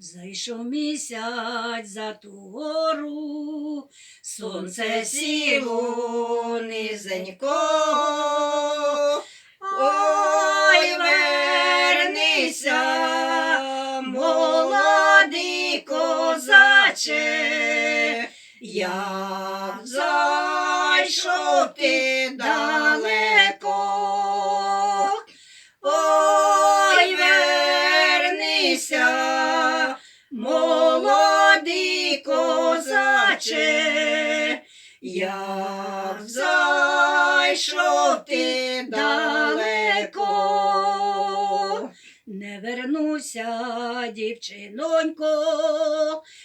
Зайшов місяць за ту гору, сонце сіло низенько. Ой, вернися, молодий козаче, як зайшов ти далеко. Козаче, як зайшов ти далеко. Не вернуся, дівчинонько,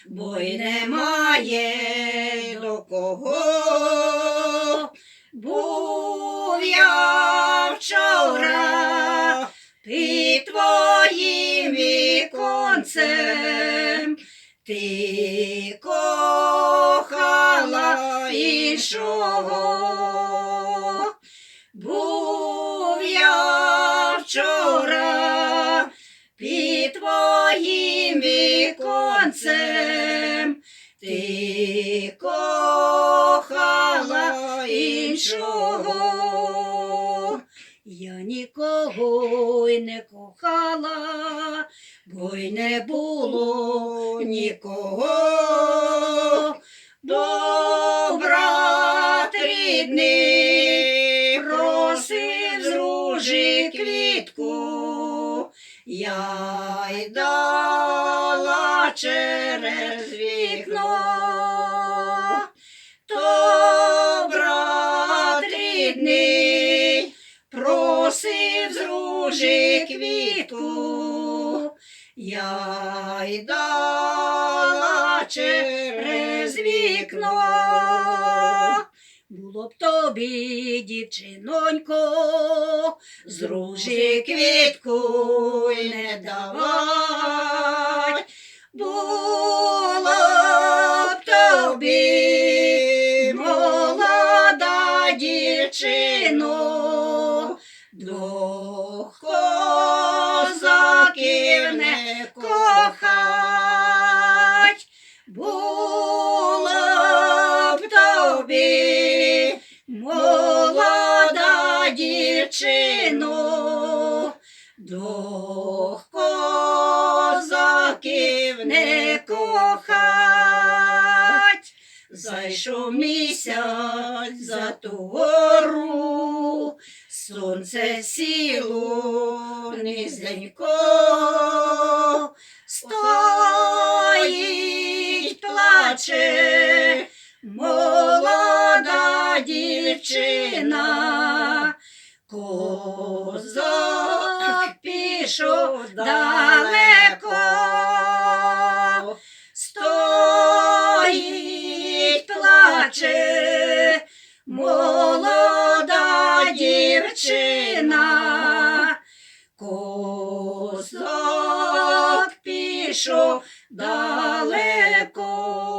бо й немає до кого. Був я вчора під твоїм віконцем, ти іншого. Був я вчора під твоїм віконцем, ти кохала іншого. Я нікого й не кохала, бо й не було нікого. Рідний просив з ружі квітку, я й дала через вікно. То брат рідний просив з ружі квітку, я й дала через вікно. Було б тобі, дівчинонько, з ружі квітку не давать. Було б тобі, молода дівчино, двох дівчино, двох козаків не кохать. Зайшов місяць за ту сонце сіло низенько, стоїть, плаче молода дівчина, козак пішов далеко. Стоїть, плаче молода дівчина, козак пішов далеко.